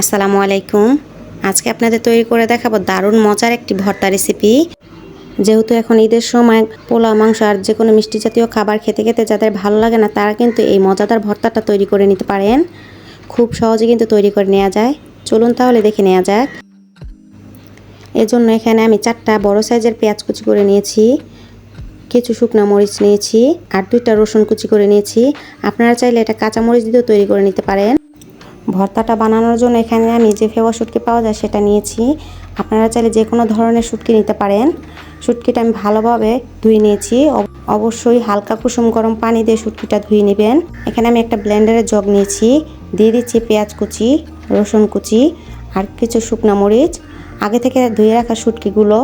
আসসালামু আলাইকুম। আজকে আপনাদের তৈরি করে দেখাবো দারুণ মজার একটি ভর্তা রেসিপি যেহেতু এখন ঈদের সময় পোলা মাংস আর যে কোনো মিষ্টি জাতীয় খাবার খেতে খেতে যাদের ভালো লাগে না, তারা কিন্তু এই মজাদার ভর্তাটা তৈরি করে নিতে পারেন। খুব সহজে কিন্তু তৈরি করে নেওয়া যায়। চলুন তাহলে দেখে নেওয়া যাক। এজন্য এখানে আমি চারটা বড় সাইজের পেঁয়াজ কুচি করে নিয়েছি, কিছু শুকনো মরিচ নিয়েছি, আর দুইটা রসুন কুচি করে নিয়েছি। আপনারা চাইলে এটা কাঁচা মরিচ দিয়েও তৈরি করে নিতে পারেন। ভর্তাটা বানানোর জন্য এখানে আমি যে ফেওয়া শুটকি পাওয়া যায় সেটা নিয়েছি। আপনারা চাইলে যে কোনো ধরনের শুটকি নিতে পারেন। শুটকিটা আমি ভালোভাবে ধুয়ে নিয়েছি। অবশ্যই হালকা কুসুম গরম পানি দিয়ে শুটকিটা ধুয়ে নেবেন। এখানে আমি একটা ব্লেন্ডারের জগ নিয়েছি। দিয়ে দিচ্ছি পেঁয়াজ কুচি, রসুন কুচি আর কিছু শুকনো মরিচ। আগে থেকে ধুয়ে রাখা শুটকিগুলো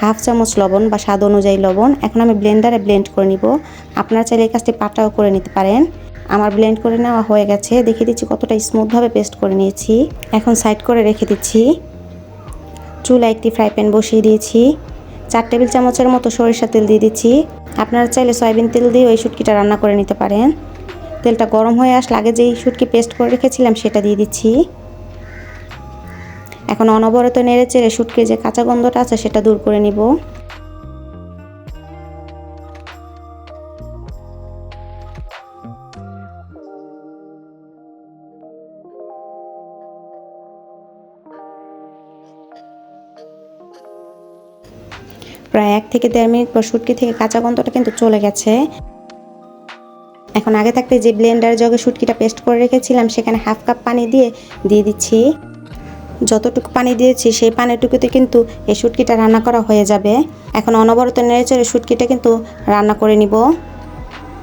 হাফ চামচ লবণ বা স্বাদ অনুযায়ী লবণ। এখন আমি ব্লেন্ডারে ব্লেন্ড করে নিব। আপনারা চাইলে এই কাজটি পাটাও করে নিতে পারেন। আমার ব্লেন্ড করে নেওয়া হয়ে গেছে। দেখিয়ে দিচ্ছি কতটা স্মুথভাবে পেস্ট করে নিয়েছি। এখন সাইড করে রেখে দিচ্ছি। চুলা একটি ফ্রাই প্যান বসিয়ে দিয়েছি। চার টেবিল চামচের মতো সরিষা তেল দিয়ে দিচ্ছি। আপনারা চাইলে সয়াবিন তেল দিয়ে ওই শুটকিটা রান্না করে নিতে পারেন। তেলটা গরম হয়ে আসলে আগে যেই শুটকি পেস্ট করে রেখেছিলাম সেটা দিয়ে দিচ্ছি। এখন অনবরত নেড়ে চেড়ে শুটকির যে কাঁচা গন্ধটা আছে সেটা দূর করে নিব। প্রায় এক থেকে দেড় মিনিট পর শুটকি থেকে কাঁচা গন্ধটা কিন্তু চলে গেছে। এখন আগে থাকতে যে ব্লেন্ডার জগে শুটকিটা পেস্ট করে রেখেছিলাম, সেখানে হাফ কাপ পানি দিয়ে দিয়ে দিচ্ছি। যতটুকু পানি দিয়েছি, সেই পানিটুকুতে কিন্তু এই শুটকিটা রান্না করা হয়ে যাবে। এখন অনবরত নেড়েচড়ে শুটকিটা কিন্তু রান্না করে নিব।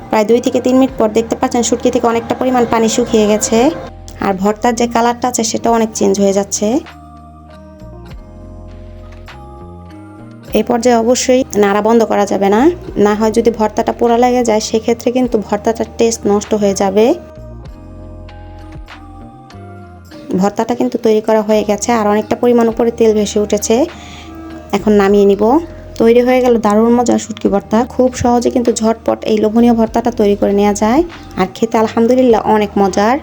প্রায় দুই থেকে তিন মিনিট পর দেখতে পাচ্ছেন শুটকি থেকে অনেকটা পরিমাণ পানি শুকিয়ে গেছে। আর ভর্তার যে কালারটা আছে সেটা অনেক চেঞ্জ হয়ে যাচ্ছে। এই পর্যায়ে অবশ্যই নাড়া বন্ধ করা যাবে না। না হয় যদি ভর্তাটা পোড়া লেগে যায়, সেক্ষেত্রে কিন্তু ভর্তাটার টেস্ট নষ্ট হয়ে যাবে। ভর্তাটা কিন্তু তৈরি করা হয়ে গেছে আর অনেকটা পরিমাণ উপরে তেল ভেসে উঠেছে। এখন নামিয়ে নিব। তৈরি হয়ে গেল দারুণ মজার শুটকি ভর্তা। খুব সহজে কিন্তু ঝটপট এই লোভনীয় ভর্তাটা তৈরি করে নেওয়া যায়। আর খেতে আলহামদুলিল্লাহ অনেক মজার।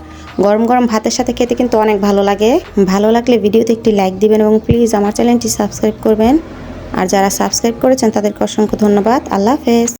গরম গরম ভাতের সাথে খেতে কিন্তু অনেক ভালো লাগে। ভালো লাগলে ভিডিওতে একটি লাইক দিবেন এবং প্লিজ আমার চ্যানেলটি সাবস্ক্রাইব করবেন। আর যারা সাবস্ক্রাইব করেছেন তাদেরকে অসংখ্য ধন্যবাদ। আল্লাহ হাফেজ।